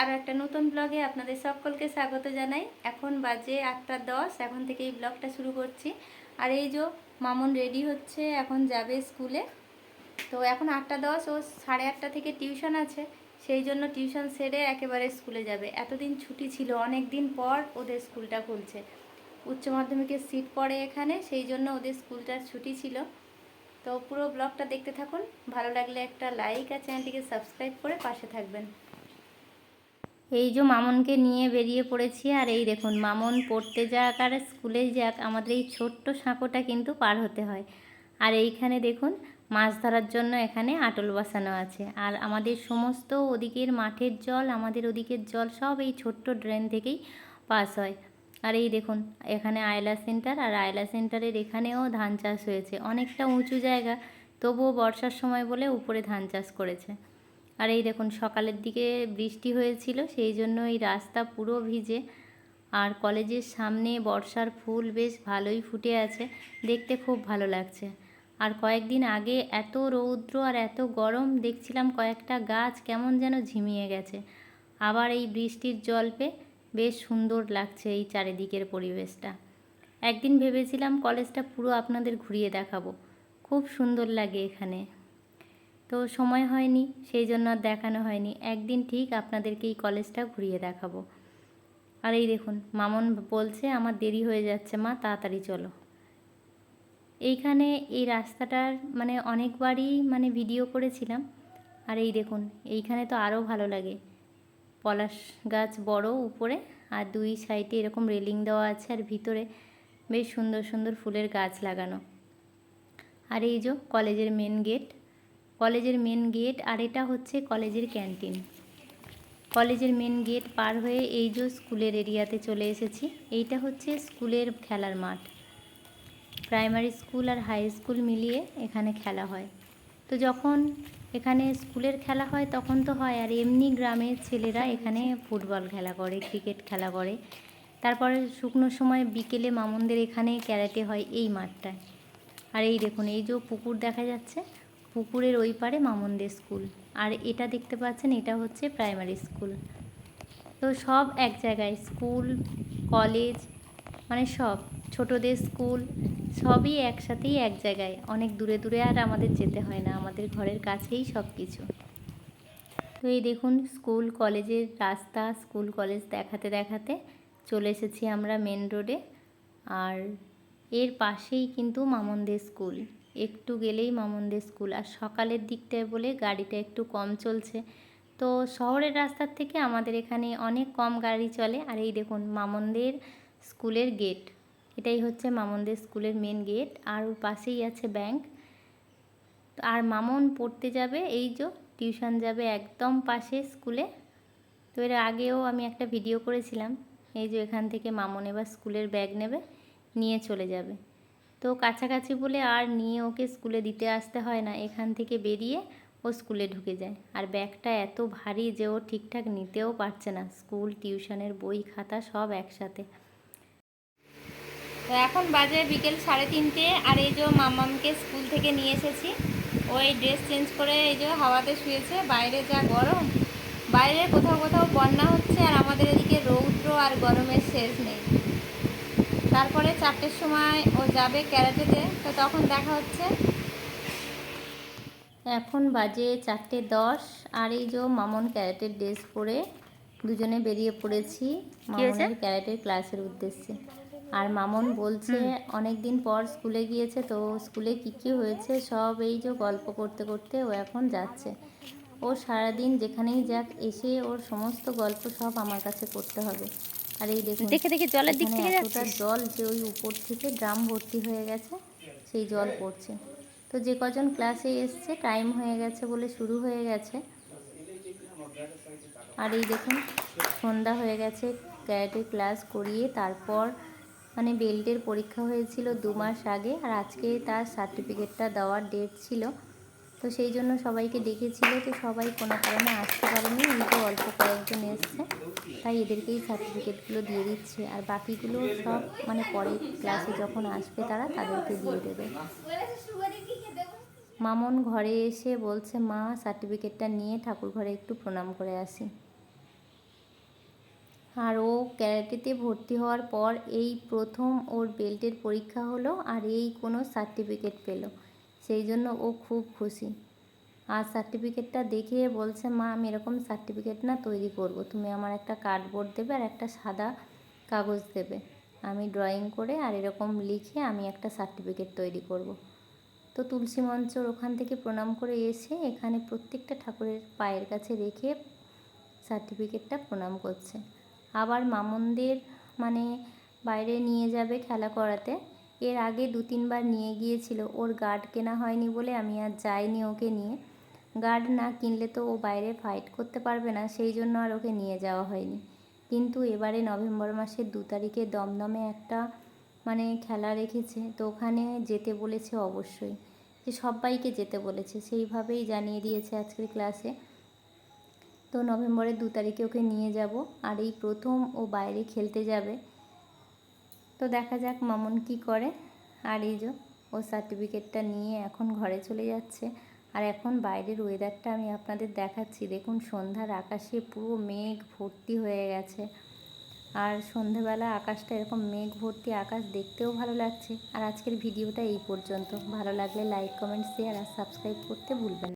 আর একটা নতুন ব্লগে আপনাদের সকলকে স্বাগত জানাই। এখন বাজে আটটা দশ, এখন থেকে এই ব্লগটা শুরু করছি। আর এই যে মামুন রেডি হচ্ছে, এখন যাবে স্কুলে। তো এখন আটটা দশ, ও সাড়ে আটটা থেকে টিউশন আছে, সেই জন্য টিউশন সেরে একেবারে স্কুলে যাবে। এতদিন ছুটি ছিল, অনেক দিন পর ওদের স্কুলটা খুলছে। উচ্চ মাধ্যমিকের সিট পড়ে এখানে, সেই জন্য ওদের স্কুলটার ছুটি ছিল। তো পুরো ব্লগটা দেখতে থাকুন, ভালো লাগলে একটা লাইক আর চ্যানেলটিকে সাবস্ক্রাইব করে পাশে থাকবেন। এই যে মামনকে নিয়ে বেরিয়ে পড়েছি, আর এই দেখুন, মামন পড়তে যাক আর স্কুলে যাক, আমাদের এই ছোট্ট সাঁকোটা কিন্তু পার হতে হয়। আর এইখানে দেখুন, মাছ ধরার জন্য এখানে আটল বসানো আছে। আর আমাদের সমস্ত ওদিকের মাঠের জল, আমাদের ওদিকের জল সব এই ছোট্ট ড্রেন থেকেই পাস হয়। আর এই দেখুন, এখানে আয়লা সেন্টার, আর আয়লা সেন্টারের এখানেও ধান চাষ হয়েছে। অনেকটা উঁচু জায়গা, তবুও বর্ষার সময় বলে উপরে ধান চাষ করেছে। আর এই দেখুন, সকালের দিকে বৃষ্টি হয়েছিল, সেই জন্য এই রাস্তা পুরো ভিজে। আর কলেজের সামনে বর্ষার ফুল বেশ ভালোই ফুটে আছে, দেখতে খুব ভালো লাগছে। আর কয়েকদিন আগে এত রৌদ্র আর এত গরম দেখছিলাম কয়েকটা গাছ কেমন যেন ঝিমিয়ে গেছে। আবার এই বৃষ্টির জল পেয়ে বেশ সুন্দর লাগছে এই চারিদিকের পরিবেশটা। একদিন ভেবেছিলাম কলেজটা পুরো আপনাদের ঘুরিয়ে দেখাবো। খুব সুন্দর লাগে এখানে। তো সময় হয়নি, সেই জন্য আর দেখানো হয়নি। একদিন ঠিক আপনাদেরকে এই কলেজটা ঘুরিয়ে দেখাবো। আর এই দেখুন, মামন বলছে, আমার দেরি হয়ে যাচ্ছে মা, তাড়াতাড়ি চলো। এইখানে এই রাস্তাটার মানে অনেকবারই মানে ভিডিও করেছিলাম। আর এই দেখুন, এইখানে তো আরও ভালো লাগে। পলাশ গাছ বড় উপরে, আর দুই সাইডে এরকম রেলিং দেওয়া আছে, আর ভিতরে বেশ সুন্দর সুন্দর ফুলের গাছ লাগানো। আর এই যে কলেজের মেন গেট কলেজের মেন গেট আর এটা হচ্ছে কলেজের ক্যান্টিন কলেজের মেন গেট পার হয়ে এই যে স্কুলের এরিয়াতে চলে এসেছি, এইটা হচ্ছে স্কুলের খেলার মাঠ। প্রাইমারি স্কুল আর হাই স্কুল মিলিয়ে এখানে খেলা হয়। তো যখন এখানে স্কুলের খেলা হয়, তখন তো হয়, আর এমনি গ্রামের ছেলেরা এখানে ফুটবল খেলা করে ক্রিকেট খেলা করে। তারপরে শুকনো সময় বিকেলে মামুনদের এখানে ক্যারাটে হয় এই মাঠটায়। আর এই দেখুন, এই যে পুকুর দেখা যাচ্ছে পুকুরের ওই পারে মামুনদের স্কুল। আর এটা দেখতে পাচ্ছেন, এটা হচ্ছে প্রাইমারি স্কুল। তো সব এক জায়গায়, স্কুল, কলেজ মানে সব, ছোটদের স্কুল, সবই একসাথেই এক জায়গায়। অনেক দূরে দূরে আর আমাদের যেতে হয় না, আমাদের ঘরের কাছেই সব কিছু। তো এই দেখুন, স্কুল, কলেজের রাস্তা, স্কুল, কলেজ দেখাতে দেখাতে চলে এসেছি আমরা মেন রোডে আর এর পাশেই কিন্তু মামনদের স্কুল। একটু গেলেই মামনদের স্কুল। আর সকালের দিকটায় বলে গাড়িটা একটু কম চলছে। তো শহরের রাস্তার থেকে আমাদের এখানে অনেক কম গাড়ি চলে। আর এই দেখুন, মামনদের স্কুলের গেট। এটাই হচ্ছে মামনদের স্কুলের মেন গেট আর ওর পাশেই আছে ব্যাংক আর মামন পড়তে যাবে, এই যে টিউশন যাবে একদম পাশে স্কুলে। তো এর আগেও আমি একটা ভিডিও করেছিলাম। এই যে এখান থেকে মামন এবার স্কুলের ব্যাগ নেবে। নিয়ে চলে যাবে। তো কাছাকাছি বলে আর নিয়ে ওকে স্কুলে দিতে আসতে হয় না। এখান থেকে বেরিয়ে ও স্কুলে ঢুকে যায়। আর ব্যাগটা এত ভারী যে ও ঠিকঠাক নিতেও পারছে না। স্কুল, টিউশনের বই, খাতা সব একসাথে। তো এখন বাজে বিকেল সাড়ে তিনটে। আর এই যে মামামকে স্কুল থেকে নিয়ে এসেছি। ওই ড্রেস চেঞ্জ করে এই যে হাওয়াতে শুয়েছে। বাইরে যা গরম, বাইরে কোথাও কোথাও বন্যা হচ্ছে। আর আমাদের এদিকে রৌদ্র আর গরমের শেষ নেই। তারপরে চারটের সময় ও যাবে ক্যারাটেতে তো তখন দেখা হচ্ছে। এখন বাজে চারটে দশ আর এই যে মামন ক্যারাটের ড্রেস পরে দুজনে বেরিয়ে পড়েছি মামনের ক্যারাটের ক্লাসের উদ্দেশ্যে। আর মামন বলছে অনেক দিন পর স্কুলে গিয়েছে তো স্কুলে কী কী হয়েছে সব এই যে গল্প করতে করতে ও এখন যাচ্ছে। ও সারাদিন যেখানেই যাক এসে ওর সমস্ত গল্প সব আমার কাছে করতে হবে। আর এই দেখুন দেখে দেখে জলের দিক থেকে যাচ্ছিস জল যে ওই উপর থেকে ড্রাম ভর্তি হয়ে গেছে সেই জল পড়ছে। তো যে কজন ক্লাসে এসছে টাইম হয়ে গেছে বলে শুরু হয়ে গেছে। আর এই দেখুন সন্ধ্যা হয়ে গেছে ক্যারাটে ক্লাস করিয়ে তারপর মানে বেল্টের পরীক্ষা হয়েছিল দু মাস আগে আর আজকে তার সার্টিফিকেটটা দেওয়ার ডেট ছিল। তো সেই জন্য সবাইকে ডেকেছিল তো সবাই কোনো কারণে আসতে পারেনি এই অল্প কয়েকজন এসছে। তাই এদেরকেই সার্টিফিকেটগুলো দিয়ে দিচ্ছে। আর বাকিগুলো সব মানে পরে ক্লাসে যখন আসবে তারা তাদেরকে দিয়ে দেবে। মামন ঘরে এসে বলছে, মা সার্টিফিকেটটা নিয়ে ঠাকুর ঘরে একটু প্রণাম করে আসি। আর ও ক্যারাটেতে ভর্তি হওয়ার পর এই প্রথম ওর বেল্টের পরীক্ষা হলো, আর এই কোনো সার্টিফিকেট পেল। সেই জন্য ও খুব খুশি। আর সার্টিফিকেটটা দেখে বলছে, মা, আমি এরকম সার্টিফিকেট না তৈরি করব। তুমি আমার একটা কার্ডবোর্ড দেবে আর একটা সাদা কাগজ দেবে। আমি ড্রয়িং করে আর এরকম লিখে আমি একটা সার্টিফিকেট তৈরি করব। তো তুলসী মঞ্চর ওখান থেকে প্রণাম করে এসে এখানে প্রত্যেকটা ঠাকুরের পায়ের কাছে রেখে সার্টিফিকেটটা প্রণাম করছে। আবার মামনদের মানে বাইরে নিয়ে যাবে খেলা করাতে। এর আগে দু তিনবার নিয়ে গিয়েছিল। ওর গার্ড কেনা হয়নি বলে আমি আর যাইনি ওকে নিয়ে। গার্ড না কিনলে তো ও বাইরে ফাইট করতে পারবে না, সেই জন্য আর ওকে নিয়ে যাওয়া হয়নি। কিন্তু এবারে নভেম্বর মাসের দু তারিখে দমদমে একটা মানে খেলা রেখেছে। তো ওখানে যেতে বলেছে অবশ্যই। যে সবাইকে যেতে বলেছে, সেইভাবেই জানিয়ে দিয়েছে আজকের ক্লাসে। তো নভেম্বরের দু তারিখে ওকে নিয়ে যাব। আর এই প্রথম ও বাইরে খেলতে যাবে তো দেখা যাক মামুন কি করে। আর এই যে, ও সার্টিফিকেটটা নিয়ে এখন ঘরে চলে যাচ্ছে। আর এখন বাইরের ওয়েদারটা আমি আপনাদের দেখাচ্ছি। দেখুন, সন্ধ্যার আকাশে পুরো মেঘ ভর্তি হয়ে গেছে। আর সন্ধ্যাবেলা আকাশটা এরকম মেঘ ভর্তি আকাশ দেখতেও ভালো লাগছে। আর আজকের ভিডিওটা এই পর্যন্ত। ভালো লাগলে লাইক কমেন্ট শেয়ার আর সাবস্ক্রাইব করতে ভুলবেন